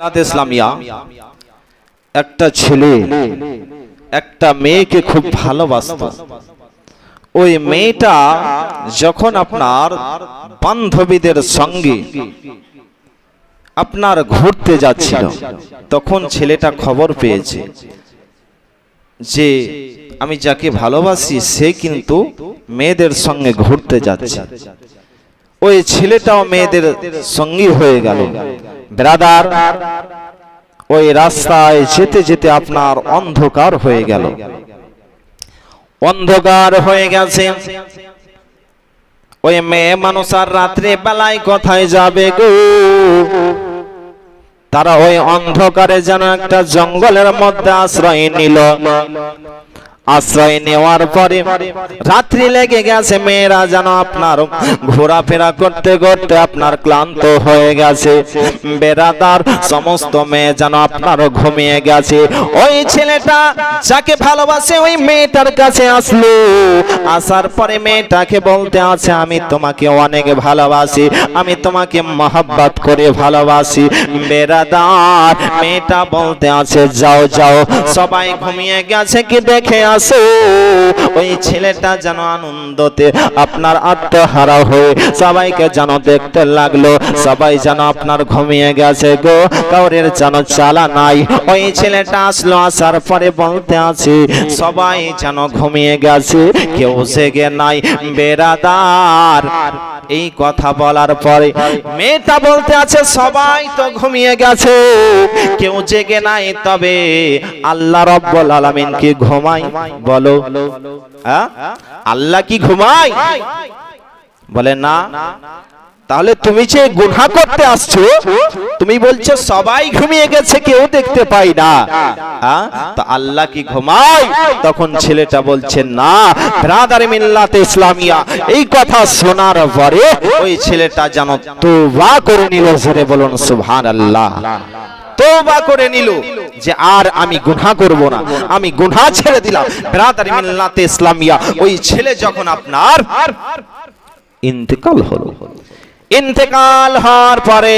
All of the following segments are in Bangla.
ইসলামিয়া, একটা ছেলে, একটা মেয়েকে খুব ভালোবাসত। ওই মেয়েটা যখন আপনার বান্ধবীদের সঙ্গে আপনার ঘুরতে যাচ্ছিল, তখন ছেলেটা খবর পেয়েছে যে, আমি যাকে ভালোবাসি, সে কিন্তু মেয়েদের সঙ্গে ঘুরতে যাচ্ছে। ওই ছেলেটাও মেয়েদের সঙ্গী হয়ে গেল। ব্রাদার, ওই রাস্তায় যেতে যেতে আপনার অন্ধকার হয়ে গেল। অন্ধকার হয়ে গেছে। ওই মেয়ে মানুষ আর রাত্রে বেলায় কোথায় যাবে গো? তারা ওই অন্ধকারে যেন একটা জঙ্গলের মধ্যে আশ্রয় নিল। আশ্রয় নেওয়ার পরে রাত্রি লেগে গেছে, মেয়েরা যেন আপনার ঘোরাফেরা করতে করতে আপনার ক্লান্ত হয়ে গেছে। বেড়াদার সমস্ত মেয়ে যেন আপনার ঘুমিয়ে গেছে। ওই ছেলেটা যাকে ভালোবাসে ওই মেয়েটার কাছে আসলো। আসার পরে মেয়েটাকে বলতে আছে, আমি তোমাকে অনেক ভালোবাসি, আমি তোমাকে মহাব্বত করে ভালোবাসি। বেড়াদার মেয়েটা বলতে আছে, যাও যাও। সবাই ঘুমিয়ে গেছে, কি দেখে আসো। ওই ছেলেটা যেন আনন্দতে আপনার আত্মহারা হয়ে সবাইকে যেন দেখতে লাগল। সবাই যেন আপনার ঘুমিয়ে গেছে গো, কাউরের যেন চালা নাই। ওই ছেলেটা আসলো, আসার পরে বলতে আছে, সবাই যেন ঘুমিয়ে গেছে, কেউ জেগে নাই। বেড়াদার এই কথা বলার পরে মেয়েটা বলতে আছে, সবাই তো ঘুমিয়ে গেছে, কেউ জেগে নাই, তবে আল্লাহ রব্বুল আলামিন কি ঘুমাই বলো। হ্যাঁ? আল্লাহ কি ঘুমাই বলে না। তাহলে তুমি যে গুনাহ করতে আসছো, তুমি বলছো, সবাই ঘুমিয়ে গেছে, কেউ দেখতে পাই না। হ্যাঁ? তো আল্লাহ কি ঘুমায়? তখন ছেলেটা বলছে, না, ব্রাদার মিল্লাতে ইসলামিয়া, এই কথা শোনার পরে ওই ছেলেটা যেন তোবা করে নিল, জোরে বলুন, সুবহানাল্লাহ। তোবা করে নিল যে, আর আমি গুনাহ করব না, আমি গুনাহ ছেড়ে দিলাম। ব্রাদার মিল্লাতে ইসলামিয়া, ওই ছেলে যখন আপনার ইন্তেকাল হলো ইন্তেকাল হওয়ার পরে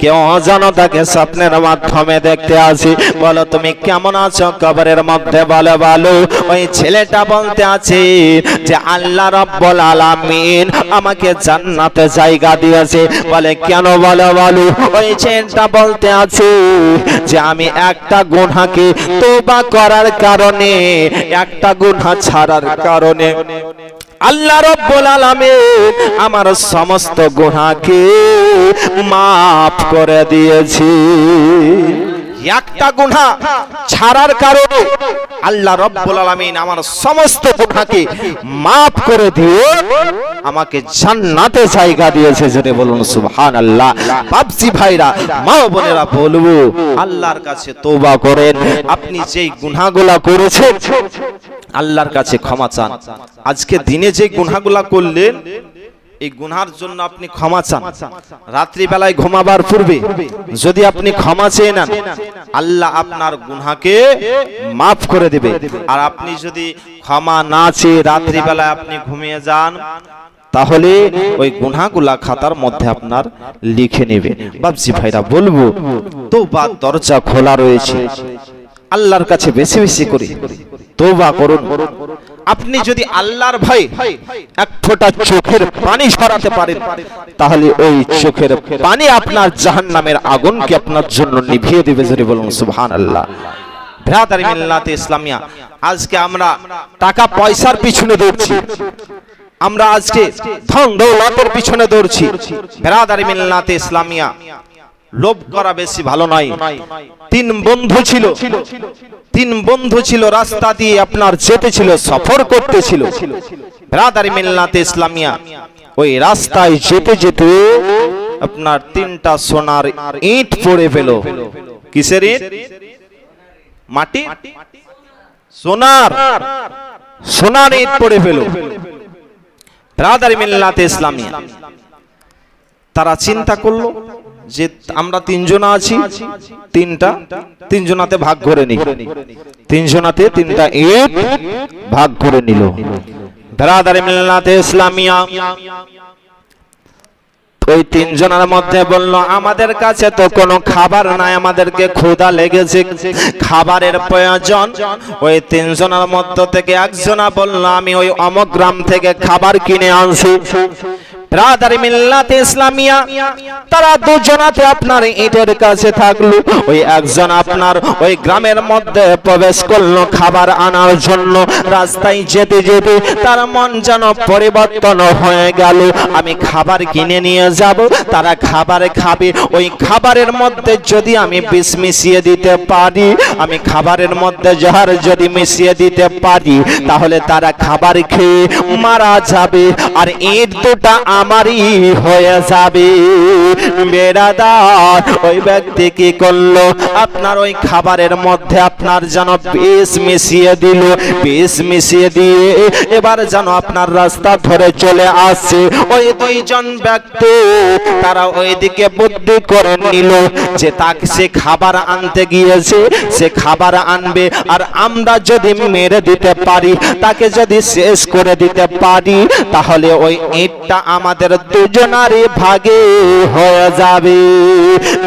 কেউ যেন তাকে স্বপ্নের মাধ্যমে দেখতে আসি। বলো, তুমি কেমন আছো? কবরের মধ্যে বলো বলো ওই ছেলেটা বলতে আছে যে, আল্লাহ রব্বুল আলামিন আমাকে জান্নাতে জায়গা দিয়েছে। বলে, কেন বলো বলো ওই ছেলেটা বলতে আছে যে, আমি একটা গুনাহকে তোবা করার কারণে, একটা গুনাহ ছাড়ার কারণে আল্লাহ রব্বুল আলামিন আমার সমস্ত গুনাহকে মাফ করে দিয়েছি। একটা গুনাহ ছাড়ার কারণে আল্লাহ রব্বুল আলামিন আমার সমস্ত গুনাহকে মাফ করে দিয়ে আমাকে জান্নাতে জায়গা দিয়েছে। যেটা বলুন, সুবহানাল্লাহ। বাপসি ভাইরা, মা বোনেরা বলব, আল্লাহর কাছে তওবা করেন। আপনি যেই গুনাহগুলা করেছেন আল্লাহর কাছে ক্ষমা চান। আজকে দিনে যে গুনাহগুলা করলেন, এই গুনার জন্য আপনি ক্ষমা চান। রাত্রি বেলায় ঘুমাবার পূর্বে যদি আপনি ক্ষমা চেয়ে নেন, আল্লাহ আপনার গুনহাকে মাফ করে দেবে। আর আপনি যদি ক্ষমা না চেয়ে রাত্রি বেলায় আপনি ঘুমিয়ে যান, তাহলে ওই গুনাহগুলা খাতার মধ্যে আপনার লিখে নেবে। বাবজি ভাইরা, বলব তো বা দরজা খোলা রয়েছে। আল্লাহর কাছে বেশি বেশি করে তোবা করুন। আপনি যদি আল্লাহর ভয় এক ফোঁটা চোখের পানি সরাতে পারেন, তাহলে ওই চোখের পানি আপনার জাহান্নামের আগুনকে আপনার জন্য নিভিয়ে দেবে যদি বলুন সুবহান আল্লাহ মিল্লাতে ইসলামিয়া, আজকে আমরা টাকা পয়সার পিছনে দৌড়ছি। আমরা আজকে ধন দৌলতের পিছনে দৌড়ছি। ভ্রাতারি মিল্লাতে ইসলামিয়া, লোভ করা বেশি ভালো নয়। তিন বন্ধু ছিল। তিন বন্ধু ছিল রাস্তা দিয়ে আপনার যেতে ছিল, সফর করতে ছিল। ব্রাদারি মিল্লাতে ইসলামিয়া। ওই রাস্তায় যেতে যেতে আপনার তিনটা সোনার ইট পড়ে পেল কিসের ইট? মাটি? সোনার। সোনার ইট পড়ে পেল ব্রাদারি মিল্লাতে ইসলামিয়া। তারা চিন্তা করল যে আমরা তিনজনা আছি, তিনটা, তিনজনাতে ভাগ করে নি তিনজনাতে তিনটা ইট ভাগ করে নিল। ইসলামিয়া। ওই তিনজনের মধ্যে বলল, আমাদের কাছে তো কোনো খাবার নাই, আমাদেরকে ক্ষুধা লেগেছে। খাবারের প্রয়োজন। ওই তিনজনের মধ্য থেকে একজনা বলল, আমি ওই অমক গ্রাম থেকে খাবার কিনে আনছি। ব্রাদার মিল্লাতে ইসলামিয়া, তারা দুজনাতে আপনার ইটের কাছে থাকল। ওই একজন আপনার ওই গ্রামের মধ্যে প্রবেশ করল খাবার আনার জন্য। রাস্তায় যেতে যেতে তার মন যেন পরিবর্তন হয়ে গেল। আমি খাবার কিনে নিয়ে যাব, তারা খাবার খাবে। ওই খাবারের মধ্যে যদি আমি বিষ মিশিয়ে দিতে পারি, আমি খাবারের মধ্যে জহর যদি মিশিয়ে দিতে পারি, তাহলে তারা খাবার খেয়ে মারা যাবে। আর ইট দুটা আমারই হয়ে যাবে। বেড়াদার, ওই ব্যক্তি কি করল? আপনার ওই খাবারের মধ্যে আপনার যেন বিষ মিশিয়ে দিল, বিষ মিশিয়ে দিয়ে এবার যেন আপনার রাস্তা ধরে চলে আসছে ওই দুইজন ব্যক্তি, তারা ওইদিকে বুদ্ধি করে নিল যে তাকে সে খাবার আনতে গিয়েছে, সে খাবার আনবে। আর আমরা যদি মেরে দিতে পারি, তাকে যদি শেষ করে দিতে পারি, তাহলে ওই ইটটা আমাদের দুজনারই ভাগে হয়ে যাবে।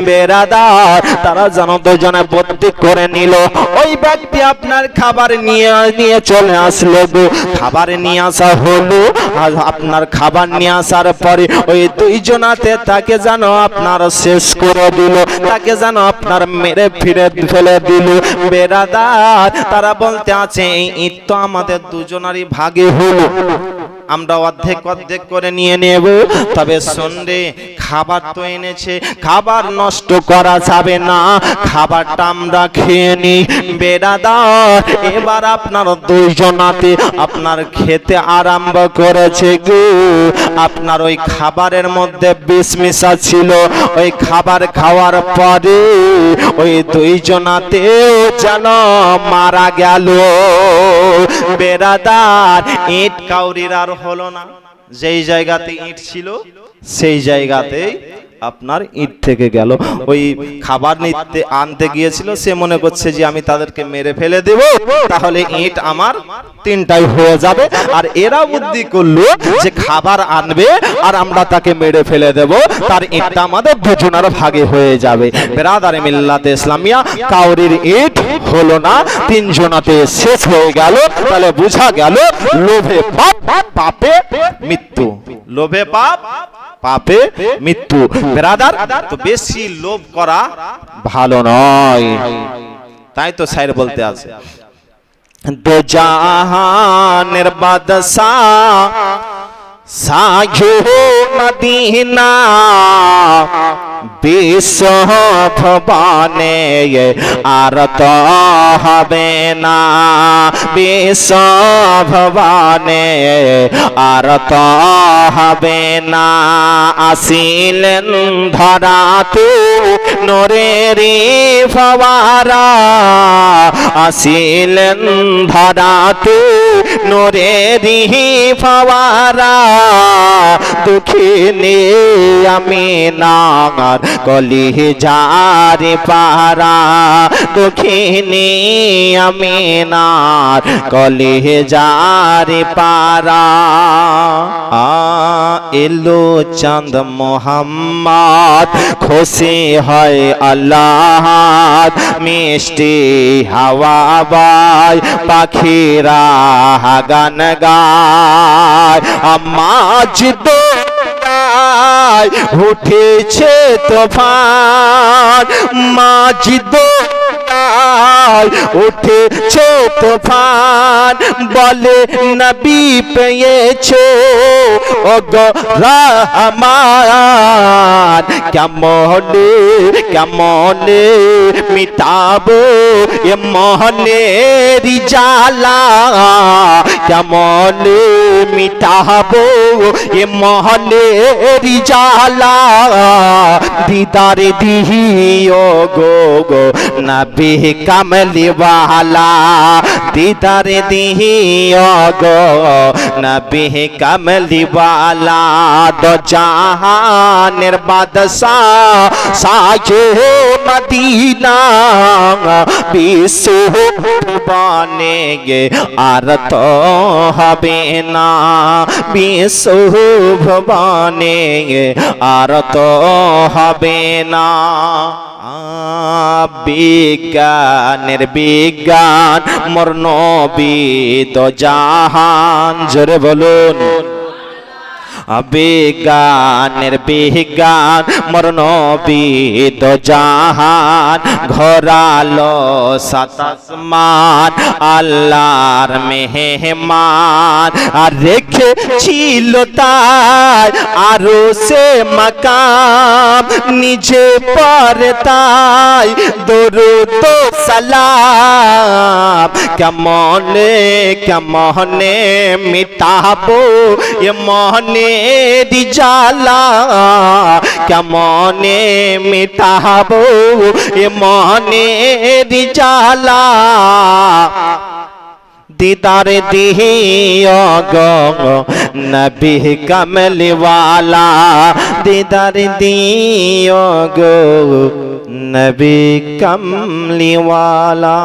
বেরাদার, তারা যেন দুজনে বুদ্ধি করে নিল। ওই ব্যক্তি আপনার খাবার নিয়ে নিয়ে চলে আসলো গো। খাবার নিয়ে আসা হলো, আর আপনার খাবার নিয়ে আসার পরে ওই দুইজনাতে তাকে যেন আপনার শেষ করে দিল, তাকে যেন আপনার মেরে ফিরে ফেলে দিল। বেরাদার, তারা বলতে আছে, এই ঈদ তো আমাদের দুজনারই ভাগে হলো। আমরা অর্ধেক অর্ধেক করে নিয়ে নেব। তবে সন্ধ্যে খাবার তো এনেছে, খাবার নষ্ট করা যাবে না। খাবারটা আমরা খেয়ে নিই বেড়াদার, এবার আপনার দুইজনাতে আপনার খেতে আরম্ভ করেছে গো। আপনার ওই খাবারের মধ্যে বিষ মিশা ছিল। ওই খাবার খাওয়ার পরে ওই দুইজনাতেও যেন মারা গেল। বেড়াদার, ইট কাউরির আর হলো না। যেই জায়গাতে ইট ছিল সেই জায়গাতেই আপনার ইট থেকে গেল। ওই খাবার নিতে আনতে গিয়েছিল সে মনে করছে যে আমি তাদেরকে মেরে ফেলে দেব। তাহলে ইট আমার তিনটাই হয়ে যাবে। আর এরা বুদ্ধি করল যে খাবার আনবে আর আমরা তাকে মেরে ফেলে দেব। তার ইটটা আমাদের দুজনের ভাগে হয়ে যাবে। বেরাদারে মিল্লাতে ইসলামিয়া কাউরির ইট হলো না তিনজনাতে শেষ হয়ে গেল। তাহলে বোঝা গেল লোভে পাপ পাপে মৃত্যু। লোভে পাপ পাপে মৃত্যু। বেরাদার, তো বেশি লোভ করা ভালো নয়। তাই তো স্যার বলতে আছে, দো জাহানের বাদশাহ সাঘো মদিনা বিশ্ব ভবানে আর তো হবে না। বিশ্ব ভবানে আর তো হবে না। আসিলেন ধরাতু নোরেরি ফবারা আসিলেন ধরাতু নোরেরি ফবারা দুঃখিনী আমি নাগার কলি যারে পারা দুঃখিনী আমি নার কলি যারে পারা এলো চাঁদ মোহাম্মদ, খুশি হয় আল্লাহ, মিষ্টি হাওয়া বাই পাখিরা গান গায়। আমাজ দোলায় উঠেছে তোফান, মাজিদ উঠেছে তোফান, বলে নবী পেয়েছ রহমান, কেমনে কেমনে মিটাবো এ মহনে রিজালা? কেমনে মিটাবো এ মহনে রিজালা দিদারে দিহিও গো গো নবী নবী কামলিওয়ালা দিদার দিহিও গো নবী কামলিওয়ালা দো জাহানের বাদশাহ সাজে মদিনা বিশ্ব বনে গে আর তো হবে না। বিশ্ব ভুবনে আর তো হবে না। বিজ্ঞানের বিজ্ঞান মোর নবী তো জাহান। জোরে বলুন। বিজ্ঞানের বিজ্ঞান, মোর নবী তো জাহান, ঘোরালো সাতাসমান, আল্লাহর মেহমান। আর রেখেছিল তাই আরও সে মাকাম, নিজে পর তাই দরুদ সালাম। কেমনে কেমনে মিটাবো এ মনে জ্বালা কেমনে মিটাবো এ মনে জ্বালা দিদার দিহিও গো নবী কমলওয়ালা দিদার দিও গো নবী কমলিওয়ালা